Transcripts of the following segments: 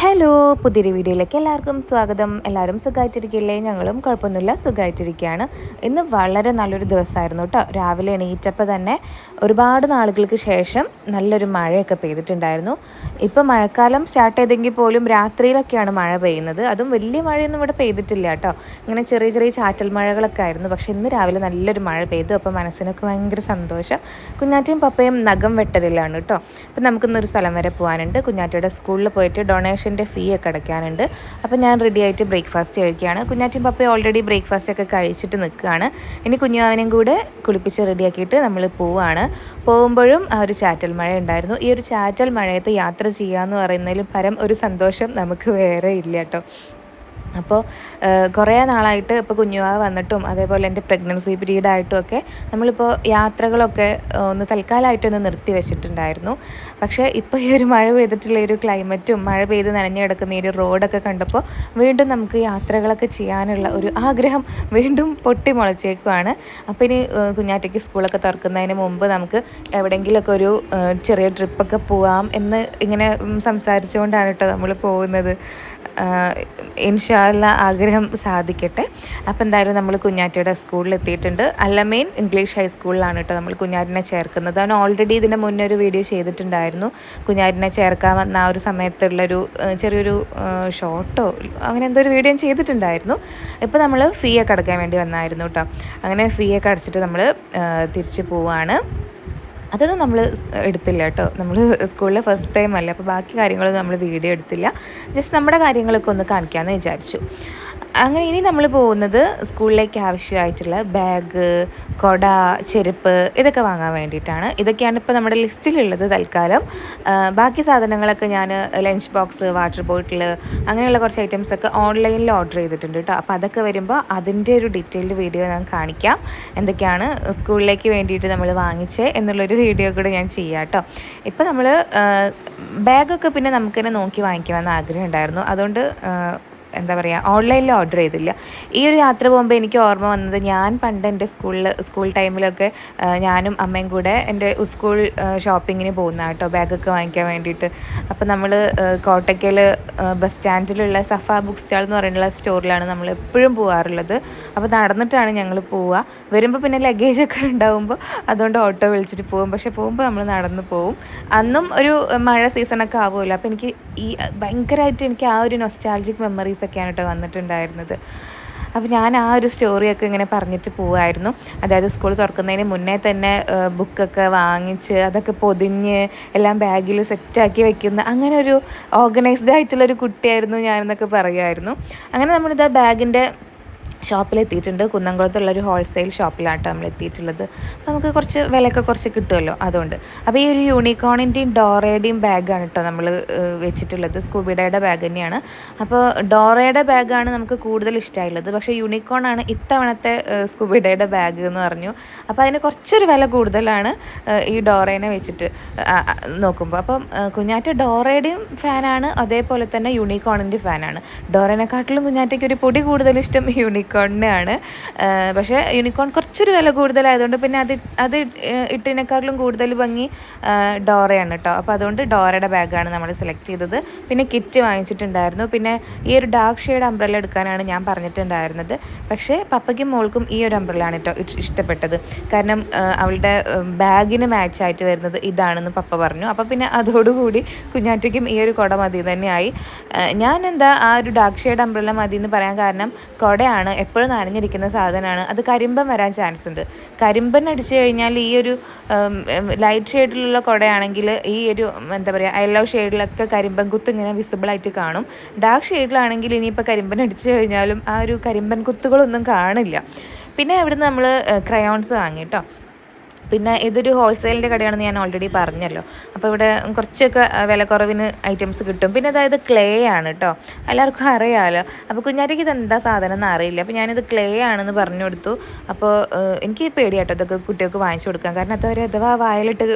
Hello പുതിയൊരു വീഡിയോയിലേക്ക് എല്ലാവർക്കും സ്വാഗതം. എല്ലാവരും സുഖമായിട്ടിരിക്കില്ലേ ഞങ്ങളും കുഴപ്പമൊന്നുമില്ല സുഖമായിട്ടിരിക്കുകയാണ് ഇന്ന് വളരെ നല്ലൊരു ദിവസമായിരുന്നു കേട്ടോ. രാവിലെ എണീറ്റപ്പോൾ തന്നെ ഒരുപാട് നാളുകൾക്ക് ശേഷം നല്ലൊരു മഴയൊക്കെ പെയ്തിട്ടുണ്ടായിരുന്നു. ഇപ്പോൾ മഴക്കാലം സ്റ്റാർട്ട് ചെയ്തെങ്കിൽ പോലും രാത്രിയിലൊക്കെയാണ് മഴ പെയ്യുന്നത്. അതും വലിയ മഴയൊന്നും ഇവിടെ പെയ്തിട്ടില്ല കേട്ടോ. ഇങ്ങനെ ചെറിയ ചെറിയ ചാറ്റൽ മഴകളൊക്കെ ആയിരുന്നു. പക്ഷേ ഇന്ന് രാവിലെ നല്ലൊരു മഴ പെയ്തു. അപ്പോൾ മനസ്സിനൊക്കെ ഭയങ്കര സന്തോഷം. കുഞ്ഞാറ്റയും പപ്പയും നഖം വെട്ടലിലാണ് കേട്ടോ. അപ്പം നമുക്കിന്നൊരു സ്ഥലം വരെ പോകാനുണ്ട്. കുഞ്ഞാറ്റയുടെ സ്കൂളിൽ പോയിട്ട് ഡൊണേഷന്റെ ഫീ ഒക്കെ അടയ്ക്കാനുണ്ട്. അപ്പോൾ ഞാൻ റെഡി ആയിട്ട് ബ്രേക്ക്ഫാസ്റ്റ് കഴിക്കുകയാണ്. കുഞ്ഞാറ്റും പപ്പ ഓൾറെഡി ബ്രേക്ക്ഫാസ്റ്റ് ഒക്കെ കഴിച്ചിട്ട് നിൽക്കുകയാണ്. ഇനി കുഞ്ഞുവാവനും കൂടെ കുളിപ്പിച്ച് റെഡിയാക്കിയിട്ട് നമ്മൾ പോവുകയാണ്. പോകുമ്പോഴും ആ ഒരു ചാറ്റൽ മഴ ഉണ്ടായിരുന്നു. ഈ ഒരു ചാറ്റൽ മഴയത്ത് യാത്ര ചെയ്യുക എന്ന് പറയുന്നതിലും പരം ഒരു സന്തോഷം നമുക്ക് വേറെ ഇല്ല കേട്ടോ. അപ്പോൾ കുറേ നാളായിട്ട് ഇപ്പോൾ കുഞ്ഞുവാ വന്നിട്ടും അതേപോലെ എന്റെ പ്രഗ്നൻസി പീരീഡ് ആയിട്ടും ഒക്കെ നമ്മളിപ്പോൾ യാത്രകളൊക്കെ ഒന്ന് തൽക്കാലമായിട്ടൊന്ന് നിർത്തി വെച്ചിട്ടുണ്ടായിരുന്നു. പക്ഷേ ഇപ്പോൾ ഈ ഒരു മഴ പെയ്തിട്ടുള്ള ഒരു ക്ലൈമറ്റും മഴ പെയ്ത് നനഞ്ഞു കിടക്കുന്ന ഈ ഒരു റോഡൊക്കെ കണ്ടപ്പോൾ വീണ്ടും നമുക്ക് യാത്രകളൊക്കെ ചെയ്യാനുള്ള ഒരു ആഗ്രഹം വീണ്ടും പൊട്ടി മുളച്ചേക്കുവാണ് അപ്പോൾ ഇനി കുഞ്ഞാറ്റയ്ക്ക് സ്കൂളൊക്കെ തുറക്കുന്നതിന് മുമ്പ് നമുക്ക് എവിടെയെങ്കിലുമൊക്കെ ഒരു ചെറിയ ട്രിപ്പൊക്കെ പോവാം എന്ന് ഇങ്ങനെ സംസാരിച്ചുകൊണ്ടാണ് കേട്ടോ നമ്മൾ പോകുന്നത്. ഇൻഷാല്ല ആഗ്രഹം സാധിക്കട്ടെ. അപ്പോൾ എന്തായാലും നമ്മൾ കുഞ്ഞാറ്റയുടെ സ്കൂളിൽ എത്തിയിട്ടുണ്ട്. അല്ലമേൻ ഇംഗ്ലീഷ് ഹൈസ്കൂളിലാണ് കേട്ടോ നമ്മൾ കുഞ്ഞാറ്റിനെ ചേർക്കുന്നത്. അവൻ ഓൾറെഡി ഇതിന് മുന്നേ ഒരു വീഡിയോ ചെയ്തിട്ടുണ്ടായിരുന്നു. കുഞ്ഞാറ്റിനെ ചേർക്കാൻ വന്ന ആ ഒരു സമയത്തുള്ളൊരു ചെറിയൊരു ഷോർട്ടോ അങ്ങനെ എന്തോ ഒരു വീഡിയോ ചെയ്തിട്ടുണ്ടായിരുന്നു. ഇപ്പോൾ നമ്മൾ ഫീ ഒക്കെ വേണ്ടി വന്നായിരുന്നു കേട്ടോ അങ്ങനെ ഫീ ഒക്കെ അടച്ചിട്ട് നമ്മൾ തിരിച്ചു പോവാണ്. അതൊന്നും നമ്മൾ എടുത്തില്ല കേട്ടോ. നമ്മൾ സ്കൂളിലെ ഫസ്റ്റ് ടൈം അല്ലേ. അപ്പോൾ ബാക്കി കാര്യങ്ങളൊന്നും നമ്മൾ വീഡിയോ എടുത്തില്ല. ജസ്റ്റ് നമ്മുടെ കാര്യങ്ങളൊക്കെ ഒന്ന് കാണിക്കാമെന്ന് വിചാരിച്ചു. അങ്ങനെ ഇനി നമ്മൾ പോകുന്നത് സ്കൂളിലേക്ക് ആവശ്യമായിട്ടുള്ള ബാഗ് കൊട ചെരുപ്പ് ഇതൊക്കെ വാങ്ങാൻ വേണ്ടിയിട്ടാണ്. ഇതൊക്കെയാണ് ഇപ്പോൾ നമ്മുടെ ലിസ്റ്റിലുള്ളത് തൽക്കാലം. ബാക്കി സാധനങ്ങളൊക്കെ ഞാൻ ലഞ്ച് ബോക്സ് വാട്ടർ ബോട്ടിൽ അങ്ങനെയുള്ള കുറച്ച് ഐറ്റംസ് ഒക്കെ ഓൺലൈനിൽ ഓർഡർ ചെയ്തിട്ടുണ്ട് കേട്ടോ. അപ്പോൾ അതൊക്കെ വരുമ്പോൾ അതിന്റെ ഒരു ഡീറ്റെയിൽഡ് വീഡിയോ ഞാൻ കാണിക്കാം. എന്തൊക്കെയാണ് സ്കൂളിലേക്ക് വേണ്ടിയിട്ട് നമ്മൾ വാങ്ങിച്ചേ എന്നുള്ളൊരു വീഡിയോ കൂടെ ഞാൻ ചെയ്യാം കേട്ടോ. ഇപ്പോൾ നമ്മൾ ബാഗൊക്കെ പിന്നെ നമുക്ക് തന്നെ നോക്കി വാങ്ങിക്കണമെന്ന് ആഗ്രഹം ഉണ്ടായിരുന്നു. അതുകൊണ്ട് എന്താ പറയുക ഓൺലൈനിൽ ഓർഡർ ചെയ്തില്ല. ഈ ഒരു യാത്ര പോകുമ്പോൾ എനിക്ക് ഓർമ്മ വന്നത് ഞാൻ പണ്ട് എന്റെ സ്കൂളിൽ സ്കൂൾ ടൈമിലൊക്കെ ഞാനും അമ്മയും കൂടെ എന്റെ സ്കൂൾ ഷോപ്പിങ്ങിന് പോകുന്ന കേട്ടോ ബാഗൊക്കെ വാങ്ങിക്കാൻ വേണ്ടിയിട്ട്. അപ്പോൾ നമ്മൾ കോട്ടയ്ക്കൽ ബസ് സ്റ്റാൻഡിലുള്ള സഫ ബുക്ക് സ്റ്റാൾ എന്ന് പറയുന്ന സ്റ്റോറിലാണ് നമ്മൾ എപ്പോഴും പോകാറുള്ളത് അപ്പോൾ നടന്നിട്ടാണ് ഞങ്ങൾ പോവുക. വരുമ്പോൾ പിന്നെ ലഗേജൊക്കെ ഉണ്ടാകുമ്പോൾ അതുകൊണ്ട് ഓട്ടോ വിളിച്ചിട്ട് പോകും. പക്ഷേ പോകുമ്പോൾ നമ്മൾ നടന്ന് പോകും അന്നും ഒരു മഴ സീസണൊക്കെ ആവുമല്ലോ. അപ്പോൾ എനിക്ക് ഈ ഭയങ്കരമായിട്ട് എനിക്ക് ആ ഒരു നൊസ്റ്റാൾജിക് മെമ്മറീസ് ഒക്കെയാണ് കേട്ടോ വന്നിട്ടുണ്ടായിരുന്നത്. അപ്പോൾ ഞാൻ ആ ഒരു സ്റ്റോറിയൊക്കെ ഇങ്ങനെ പറഞ്ഞിട്ട് പോവായിരുന്നു. അതായത് സ്കൂൾ തുറക്കുന്നതിന് മുന്നേ തന്നെ ബുക്കൊക്കെ വാങ്ങിച്ച് അതൊക്കെ പൊതിഞ്ഞ് എല്ലാം ബാഗിൽ സെറ്റാക്കി വെക്കുന്ന അങ്ങനെ ഒരു ഓർഗനൈസ്ഡ് ആയിട്ടുള്ളൊരു കുട്ടിയായിരുന്നു ഞാനെന്നൊക്കെ പറയുമായിരുന്നു. അങ്ങനെ നമ്മളിത് ആ ബാഗിന്റെ ഷോപ്പിലെത്തിയിട്ടുണ്ട്. കുന്നംകുളത്തുള്ളൊരു ഹോൾസെയിൽ ഷോപ്പിലാട്ടോ നമ്മൾ എത്തിയിട്ടുള്ളത് അപ്പോൾ നമുക്ക് കുറച്ച് വിലയൊക്കെ കുറച്ച് കിട്ടുമല്ലോ അതുകൊണ്ട്. അപ്പോൾ ഈ ഒരു യൂണിക്കോണിന്റെയും ഡോറയുടെയും ബാഗാണ് കേട്ടോ നമ്മൾ വെച്ചിട്ടുള്ളത്. സ്കൂബിഡയുടെ ബാഗ് തന്നെയാണ്. അപ്പോൾ ഡോറയുടെ ബാഗാണ് നമുക്ക് കൂടുതൽ ഇഷ്ടമായുള്ളത് പക്ഷേ യൂണിക്കോണാണ് ഇത്തവണത്തെ സ്കൂബിഡയുടെ ബാഗ് എന്ന് പറഞ്ഞു. അപ്പോൾ അതിന് കുറച്ചൊരു വില കൂടുതലാണ് ഈ ഡോറേനെ വെച്ചിട്ട് നോക്കുമ്പോൾ. അപ്പം കുഞ്ഞാറ്റ ഡോറയുടെയും ഫാനാണ് അതേപോലെ തന്നെ യൂണിക്കോണിന്റെ ഫാനാണ് ഡോറേനെക്കാട്ടിലും കുഞ്ഞാറ്റയ്ക്ക് ഒരു പൊടി കൂടുതൽ ഇഷ്ടം യൂണിക്കോണിനാണ് പക്ഷേ യൂണിക്കോൺ കുറച്ചൊരു വില കൂടുതലായതുകൊണ്ട് പിന്നെ അത് അത് ഇട്ടിനേക്കാട്ടിലും കൂടുതൽ ഭംഗി ഡോറയാണ് കേട്ടോ അപ്പോൾ അതുകൊണ്ട് ഡോറയുടെ ബാഗാണ് നമ്മൾ സെലക്ട് ചെയ്തത്. പിന്നെ കിറ്റ് വാങ്ങിച്ചിട്ടുണ്ടായിരുന്നു. പിന്നെ ഈ ഒരു ഡാർക്ക് ഷെയ്ഡ് അംബ്രല്ല എടുക്കാനാണ് ഞാൻ പറഞ്ഞിട്ടുണ്ടായിരുന്നത്. പക്ഷേ പപ്പയ്ക്കും മോൾക്കും ഈ ഒരു അംബ്രല്ലാണ് കേട്ടോ ഇഷ്ടപ്പെട്ടത്. കാരണം അവളുടെ ബാഗിന് മാച്ച് ആയിട്ട് വരുന്നത് ഇതാണെന്ന് പപ്പ പറഞ്ഞു. അപ്പോൾ പിന്നെ അതോടുകൂടി കുഞ്ഞാറ്റയ്ക്കും ഈ ഒരു കുട മതി തന്നെയായി. ഞാൻ എന്താ ആ ഒരു ഡാർക്ക് ഷെയ്ഡ് അംബ്രല്ല മതി എന്ന് പറയാൻ കാരണം കുടയാണ് എപ്പോഴും നനഞ്ഞിരിക്കുന്ന സാധനമാണ്. അത് കരിമ്പൻ വരാൻ ചാൻസ് ഉണ്ട്. കരിമ്പൻ അടിച്ചു കഴിഞ്ഞാൽ ഈ ഒരു ലൈറ്റ് ഷെയ്ഡിലുള്ള കുടയാണെങ്കിൽ ഈ ഒരു എന്താ പറയുക യെല്ലോ ഷെയ്ഡിലൊക്കെ കരിമ്പൻ കുത്ത് ഇങ്ങനെ വിസിബിളായിട്ട് കാണും. ഡാർക്ക് ഷെയ്ഡിലാണെങ്കിൽ ഇനിയിപ്പോൾ കരിമ്പൻ അടിച്ചു കഴിഞ്ഞാലും ആ ഒരു കരിമ്പൻ കുത്തുകളൊന്നും കാണില്ല. പിന്നെ അവിടുന്ന് നമ്മൾ ക്രയോൺസ് വാങ്ങി കേട്ടോ പിന്നെ ഇതൊരു ഹോൾസെയിലിന്റെ കടയാണെന്ന് ഞാൻ ഓൾറെഡി പറഞ്ഞല്ലോ. അപ്പോൾ ഇവിടെ കുറച്ചൊക്കെ വിലക്കുറവിന് ഐറ്റംസ് കിട്ടും. പിന്നെ അതായത് ക്ലേ ആണ് കേട്ടോ എല്ലാവർക്കും അറിയാമല്ലോ അപ്പോൾ കുഞ്ഞാറ്റയ്ക്ക് ഇത് എന്താ സാധനം എന്ന് അറിയില്ല. അപ്പോൾ ഞാനിത് ക്ലേ ആണെന്ന് പറഞ്ഞു കൊടുത്തു. അപ്പോൾ എനിക്ക് പേടിയാട്ടോ ഇതൊക്കെ കുട്ടികൾക്ക് വാങ്ങിച്ചു കൊടുക്കാം കാരണം അതവരെ അഥവാ വായിലിട്ട്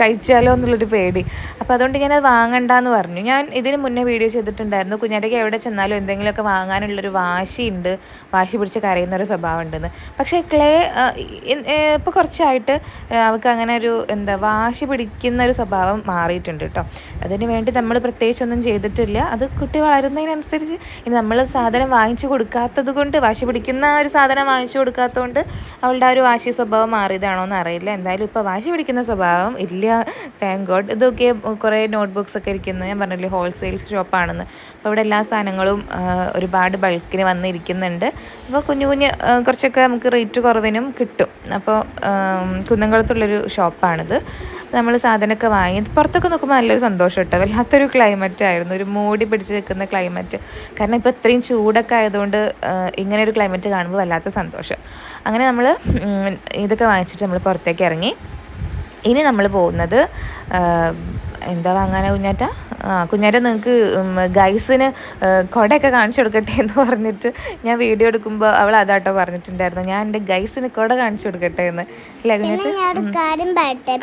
കഴിച്ചാലോ എന്നുള്ളൊരു പേടി. അപ്പോൾ അതുകൊണ്ട് ഞാനത് വാങ്ങണ്ടെന്ന് പറഞ്ഞു. ഞാൻ ഇതിന് മുന്നേ വീഡിയോ ചെയ്തിട്ടുണ്ടായിരുന്നു. കുഞ്ഞാറ്റയ്ക്ക് എവിടെ ചെന്നാലും എന്തെങ്കിലുമൊക്കെ വാങ്ങാനുള്ളൊരു വാശിയുണ്ട്. വാശി പിടിച്ച് കരയുന്ന ഒരു സ്വഭാവം ഉണ്ടെന്ന് പക്ഷേ ക്ലേ ഇപ്പോൾ കുറച്ചായിട്ട് അവൾക്ക് അങ്ങനെ ഒരു എന്താ വാശി പിടിക്കുന്ന ഒരു സ്വഭാവം മാറിയിട്ടുണ്ട് കേട്ടോ അതിന് വേണ്ടി നമ്മൾ പ്രത്യേകിച്ചൊന്നും ചെയ്തിട്ടില്ല. അത് കുട്ടി വളരുന്നതിനനുസരിച്ച് ഇനി നമ്മൾ സാധനം വാങ്ങിച്ചു കൊടുക്കാത്തത് കൊണ്ട് വാശി പിടിക്കുന്ന ഒരു സാധനം വാങ്ങിച്ചു കൊടുക്കാത്തതുകൊണ്ട് അവളുടെ ആ ഒരു വാശി സ്വഭാവം മാറിയതാണോ എന്ന് അറിയില്ല. എന്തായാലും ഇപ്പോൾ വാശി പിടിക്കുന്ന സ്വഭാവം ഇല്ല. താങ്ക് ഗോഡ് ഇതൊക്കെ കുറേ നോട്ട്ബുക്സ് ഒക്കെ ഇരിക്കുന്നത്. ഞാൻ പറഞ്ഞില്ലേ ഹോൾസെയിൽ ഷോപ്പാണെന്ന് അപ്പോൾ ഇവിടെ എല്ലാ സാധനങ്ങളും ഒരുപാട് ബൾക്കിന് വന്നിരിക്കുന്നുണ്ട്. അപ്പോൾ കുഞ്ഞു കുഞ്ഞ് കുറച്ചൊക്കെ നമുക്ക് റേറ്റ് കുറവിനും കിട്ടും. അപ്പോൾ കുന്നംകുളത്തുള്ളൊരു ഷോപ്പാണിത്. നമ്മൾ സാധനമൊക്കെ വാങ്ങി പുറത്തൊക്കെ നോക്കുമ്പോൾ നല്ലൊരു സന്തോഷം കേട്ടോ. വല്ലാത്തൊരു ക്ലൈമറ്റ് ആയിരുന്നു. ഒരു മൂടി പിടിച്ച് നിൽക്കുന്ന ക്ലൈമറ്റ് കാരണം ഇപ്പോൾ ഇത്രയും ചൂടൊക്കെ ആയതുകൊണ്ട് ഇങ്ങനെ ഒരു ക്ലൈമറ്റ് കാണുമ്പോൾ വല്ലാത്ത സന്തോഷം. അങ്ങനെ നമ്മൾ ഇതൊക്കെ വാങ്ങിച്ചിട്ട് നമ്മൾ പുറത്തേക്ക് ഇറങ്ങി. ഇനി നമ്മൾ പോകുന്നത് എന്താ വാങ്ങാനാ കുഞ്ഞാറ്റ? ആ കുഞ്ഞാറ്റ നിങ്ങൾക്ക് ഗൈസിന് കുടയൊക്കെ കാണിച്ചു കൊടുക്കട്ടെ എന്ന് പറഞ്ഞിട്ട് ഞാൻ വീഡിയോ എടുക്കുമ്പോൾ അവൾ അതാട്ടോ പറഞ്ഞിട്ടുണ്ടായിരുന്നു. ഞാൻ എന്റെ ഗൈസിന് കുട കാണിച്ചു കൊടുക്കട്ടെ എന്ന്. അല്ലേ കുഞ്ഞാറ്റ? കാര്യം പറയട്ടെ.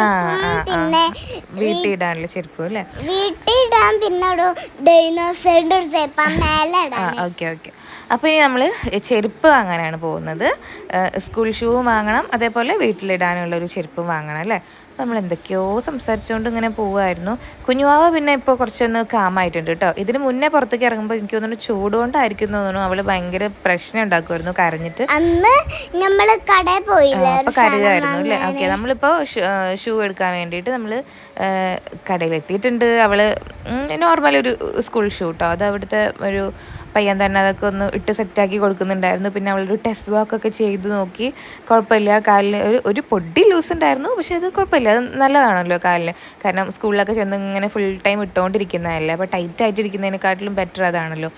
ആ പിന്നെ ചെരുപ്പും അല്ലേ? ഒരു ഡൈനോസറിന്റെ ഒരു ചെരുപ്പ് മേലെ ഓക്കെ ഓക്കെ. അപ്പോൾ ഇനി നമ്മൾ ചെരുപ്പ് വാങ്ങാനാണ് പോകുന്നത്. സ്കൂൾ ഷൂ വാങ്ങണം അതേപോലെ വീട്ടിലിടാനുള്ള ഒരു ചെരുപ്പ് വാങ്ങണം അല്ലേ? നമ്മൾ എന്തൊക്കെയോ സംസാരിച്ചുകൊണ്ട് ഇങ്ങനെ പോവുമായിരുന്നു കുഞ്ഞുവാവ പിന്നെ ഇപ്പോൾ കുറച്ചൊന്ന് കാമായിട്ടുണ്ട് കേട്ടോ. ഇതിന് മുന്നേ പുറത്തേക്ക് ഇറങ്ങുമ്പോൾ എനിക്ക് തോന്നുന്നു ചൂട് കൊണ്ടായിരിക്കും എന്ന് തോന്നുന്നു. അവൾ ഭയങ്കര പ്രശ്നം ഉണ്ടാക്കുമായിരുന്നു കരഞ്ഞിട്ട്. നമ്മൾ കടയിൽ പോയില്ല. അപ്പോൾ കരയുമായിരുന്നു അല്ലേ? ഓക്കെ നമ്മളിപ്പോൾ ഷൂ എടുക്കാൻ വേണ്ടിയിട്ട് നമ്മൾ കടയിലെത്തിയിട്ടുണ്ട്. അവൾ നോർമൽ ഒരു സ്കൂൾ ഷൂ കേട്ടോ അത് അവിടുത്തെ ഒരു പയ്യൻ തന്നെ അതൊക്കെ ഒന്ന് ഇട്ട് സെറ്റാക്കി കൊടുക്കുന്നുണ്ടായിരുന്നു. പിന്നെ അവളൊരു ടെസ്റ്റ് വാക്ക് ഒക്കെ ചെയ്ത് നോക്കി. കുഴപ്പമില്ല. കാലിൽ ഒരു ഒരു പൊടി ലൂസ് ഉണ്ടായിരുന്നു. പക്ഷെ അത് കുഴപ്പമില്ല. അത് നല്ലതാണല്ലോ കാലിന്. കാരണം സ്കൂളിലൊക്കെ ചെന്ന് ഇങ്ങനെ ഫുൾ ടൈം ഇട്ടുകൊണ്ടിരിക്കുന്നതല്ലേ അപ്പോൾ ടൈറ്റ് ആയിട്ടിരിക്കുന്നതിനെക്കാട്ടിലും ബെറ്റർ അതാണല്ലോ.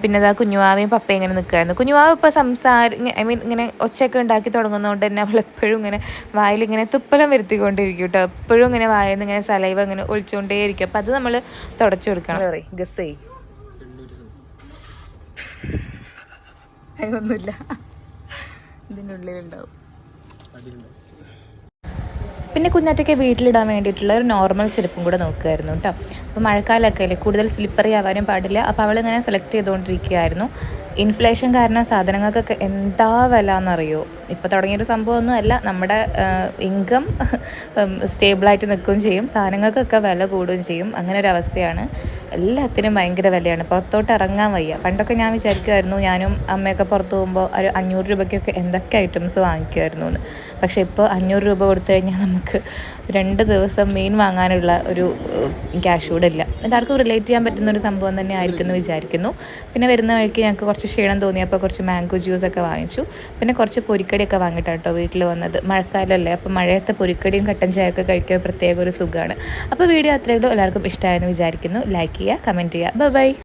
പിന്നെ ഇതാ കുഞ്ഞുവാവയും പപ്പയും ഇങ്ങനെ നിൽക്കുമായിരുന്നു കുഞ്ഞുവാവ് ഇപ്പോൾ സംസാര ഐ മീൻ ഇങ്ങനെ ഒച്ചയൊക്കെ ഉണ്ടാക്കി തുടങ്ങുന്നതുകൊണ്ട് തന്നെ അവൾ എപ്പോഴും ഇങ്ങനെ വായിലിങ്ങനെ തുപ്പലം വരുത്തിക്കൊണ്ടിരിക്കും കേട്ടോ എപ്പോഴും ഇങ്ങനെ വായിൽ നിന്ന് ഇങ്ങനെ സലൈവ് ഇങ്ങനെ ഒളിച്ചുകൊണ്ടേയിരിക്കും അപ്പോൾ അത് നമ്മൾ തുടച്ചു കൊടുക്കണം. ഗസ് ചെയ് ഒന്നുമില്ല ഇതിനുള്ളിലുണ്ടാവും. പിന്നെ കുഞ്ഞാറ്റയ്ക്ക് വീട്ടിലിടാൻ വേണ്ടിയിട്ടുള്ള ഒരു നോർമൽ ചെരുപ്പും കൂടെ നോക്കുമായിരുന്നു കേട്ടോ. അപ്പോൾ മഴക്കാലമൊക്കെ അല്ലേ? കൂടുതൽ സ്ലിപ്പറി ആവാനും പാടില്ല. അപ്പോൾ അവളിങ്ങനെ സെലക്ട് ചെയ്തുകൊണ്ടിരിക്കുകയായിരുന്നു ഇൻഫ്ലേഷൻ കാരണം സാധനങ്ങൾക്കൊക്കെ എന്താ വില എന്നറിയോ ഇപ്പോൾ തുടങ്ങിയൊരു സംഭവമൊന്നും അല്ല. നമ്മുടെ ഇൻകം സ്റ്റേബിളായിട്ട് നിൽക്കുകയും ചെയ്യും. സാധനങ്ങൾക്കൊക്കെ വില കൂടുകയും ചെയ്യും. അങ്ങനെ ഒരു അവസ്ഥയാണ്. എല്ലാത്തിനും ഭയങ്കര വിലയാണ്. പുറത്തോട്ട് ഇറങ്ങാൻ വയ്യ. പണ്ടൊക്കെ ഞാൻ വിചാരിക്കുമായിരുന്നു ഞാനും അമ്മയൊക്കെ പുറത്ത് പോകുമ്പോൾ ഒരു അഞ്ഞൂറ് രൂപയ്ക്കൊക്കെ എന്തൊക്കെ ഐറ്റംസ് വാങ്ങിക്കുമായിരുന്നു എന്ന് പക്ഷേ ഇപ്പോൾ അഞ്ഞൂറ് രൂപ കൊടുത്തു കഴിഞ്ഞാൽ നമുക്ക് രണ്ട് ദിവസം മീൻ വാങ്ങാനുള്ള ഒരു ക്യാഷ് കൂടെ ഇല്ല എല്ലാവർക്കും റിലേറ്റ് ചെയ്യാൻ പറ്റുന്ന ഒരു സംഭവം തന്നെ ആയിരിക്കും എന്ന് വിചാരിക്കുന്നു. പിന്നെ വരുന്ന വഴിക്ക് ഞങ്ങൾക്ക് കുറച്ച് ക്ഷീണം തോന്നിയപ്പോൾ കുറച്ച് മാംഗോ ജ്യൂസ് ഒക്കെ വാങ്ങിച്ചു. പിന്നെ കുറച്ച് പൊരിക്കടിയൊക്കെ വാങ്ങിയിട്ടാണ് കേട്ടോ വീട്ടിൽ വന്നത്. മഴക്കാലമല്ലേ അപ്പോൾ മഴയത്തെ പൊരിക്കടിയും കട്ടൻ ചായയൊക്കെ കഴിക്കാൻ പ്രത്യേക ഒരു സുഖമാണ് അപ്പോൾ വീഡിയോ അത്രയേ ഉള്ളൂ. എല്ലാവർക്കും ഇഷ്ടമായെന്ന് വിചാരിക്കുന്നു. ലൈക്ക് ചെയ്യുക കമന്റ് ചെയ്യുക. ബൈ